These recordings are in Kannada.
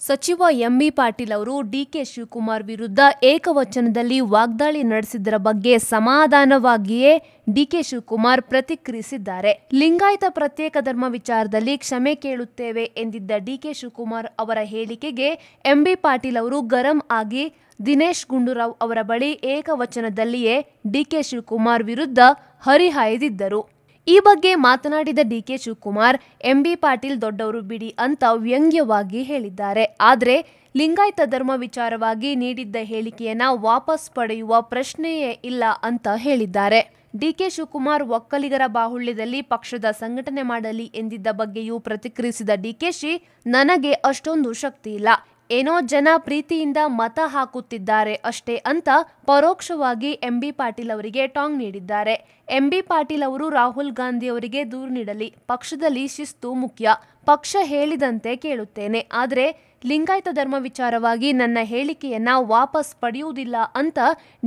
ಸಚಿವ ಎಂಬಿ ಪಾಟೀಲ್ ಅವರು ಡಿಕೆ ಶಿವಕುಮಾರ್ ವಿರುದ್ಧ ಏಕವಚನದಲ್ಲಿ ವಾಗ್ದಾಳಿ ನಡೆಸಿದ್ದರ ಬಗ್ಗೆ ಸಮಾಧಾನವಾಗಿಯೇ ಡಿಕೆ ಶಿವಕುಮಾರ್ ಪ್ರತಿಕ್ರಿಯಿಸಿದ್ದಾರೆ. ಲಿಂಗಾಯತ ಪ್ರತ್ಯೇಕ ಧರ್ಮ ವಿಚಾರದಲ್ಲಿ ಕ್ಷಮೆ ಕೇಳುತ್ತೇವೆ ಎಂದಿದ್ದ ಡಿಕೆ ಶಿವಕುಮಾರ್ ಅವರ ಹೇಳಿಕೆಗೆ ಎಂಬಿ ಪಾಟೀಲ್ ಅವರು ಗರಂ ಆಗಿ ದಿನೇಶ್ ಗುಂಡೂರಾವ್ ಅವರ ಬಳಿ ಏಕವಚನದಲ್ಲಿಯೇ ಡಿಕೆ ಶಿವಕುಮಾರ್ ವಿರುದ್ಧ ಹರಿಹಾಯ್ದಿದ್ದರು. ಈ ಬಗ್ಗೆ ಮಾತನಾಡಿದ ಡಿಕೆ ಶಿವಕುಮಾರ್, ಎಂಬಿ ಪಾಟೀಲ್ ದೊಡ್ಡವರು ಬಿಡಿ ಅಂತ ವ್ಯಂಗ್ಯವಾಗಿ ಹೇಳಿದ್ದಾರೆ. ಆದರೆ ಲಿಂಗಾಯತ ಧರ್ಮ ವಿಚಾರವಾಗಿ ನೀಡಿದ್ದ ಹೇಳಿಕೆಯನ್ನ ವಾಪಸ್ ಪಡೆಯುವ ಪ್ರಶ್ನೆಯೇ ಇಲ್ಲ ಅಂತ ಹೇಳಿದ್ದಾರೆ. ಡಿಕೆ ಶಿವಕುಮಾರ್ ಒಕ್ಕಲಿಗರ ಬಾಹುಳ್ಯದಲ್ಲಿ ಪಕ್ಷದ ಸಂಘಟನೆ ಮಾಡಲಿ ಎಂದಿದ್ದ ಬಗ್ಗೆಯೂ ಪ್ರತಿಕ್ರಿಯಿಸಿದ ಡಿಕೆಶಿ ನನಗೆ ಅಷ್ಟೊಂದು ಶಕ್ತಿ ಇಲ್ಲ. ಏನೋ ಜನ ಪ್ರೀತಿಯಿಂದ ಮತ ಹಾಕುತ್ತಿದ್ದಾರೆ ಅಷ್ಟೇ ಅಂತ ಪರೋಕ್ಷವಾಗಿ ಎಂಬಿ ಪಾಟೀಲ್ ಅವರಿಗೆ ಟಾಂಗ್ ನೀಡಿದ್ದಾರೆ. ಎಂಬಿ ಪಾಟೀಲ್ ಅವರು ರಾಹುಲ್ ಗಾಂಧಿ ಅವರಿಗೆ ದೂರು ನೀಡಲಿ, ಪಕ್ಷದಲ್ಲಿ ಶಿಸ್ತು ಮುಖ್ಯ, ಪಕ್ಷ ಹೇಳಿದಂತೆ ಕೇಳುತ್ತೇನೆ. ಆದರೆ ಲಿಂಗಾಯತ ಧರ್ಮ ವಿಚಾರವಾಗಿ ನನ್ನ ಹೇಳಿಕೆಯನ್ನ ವಾಪಸ್ ಪಡೆಯುವುದಿಲ್ಲ ಅಂತ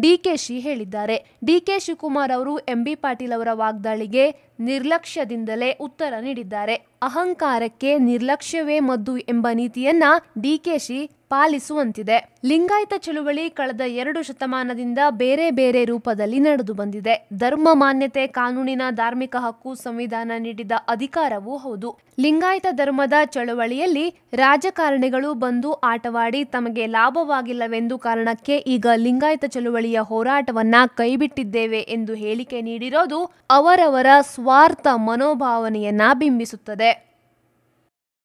ಡಿಕೆಶಿ ಹೇಳಿದ್ದಾರೆ. ಡಿಕೆ ಶಿವಕುಮಾರ್ ಅವರು ಎಂಬಿ ಪಾಟೀಲ್ ಅವರ ವಾಗ್ದಾಳಿಗೆ ನಿರ್ಲಕ್ಷ್ಯದಿಂದಲೇ ಉತ್ತರ ನೀಡಿದ್ದಾರೆ. ಅಹಂಕಾರಕ್ಕೆ ನಿರ್ಲಕ್ಷ್ಯವೇ ಮದ್ದು ಎಂಬ ನೀತಿಯನ್ನ ಡಿಕೆಶಿ ಪಾಲಿಸುವಂತಿದೆ ಲಿಂಗಾಯತ ಚಳುವಳಿ ಕಳೆದ ಎರಡು ಶತಮಾನದಿಂದ ಬೇರೆ ಬೇರೆ ರೂಪದಲ್ಲಿ ನಡೆದು ಬಂದಿದೆ. ಧರ್ಮ ಮಾನ್ಯತೆ ಕಾನೂನಿನ ಧಾರ್ಮಿಕ ಹಕ್ಕು ಸಂವಿಧಾನ ನೀಡಿದ ಅಧಿಕಾರವೂ ಹೌದು. ಲಿಂಗಾಯತ ಧರ್ಮದ ಚಳುವಳಿಯಲ್ಲಿ ರಾಜಕಾರಣಿಗಳು ಬಂದು ಆಟವಾಡಿ ತಮಗೆ ಲಾಭವಾಗಿಲ್ಲವೆಂದು ಕಾರಣಕ್ಕೆ ಈಗ ಲಿಂಗಾಯತ ಚಳುವಳಿಯ ಹೋರಾಟವನ್ನ ಕೈಬಿಟ್ಟಿದ್ದೇವೆ ಎಂದು ಹೇಳಿಕೆ ನೀಡಿರೋದು ಅವರವರ ಸ್ವಾರ್ಥ ಮನೋಭಾವನೆಯನ್ನ ಬಿಂಬಿಸುತ್ತದೆ.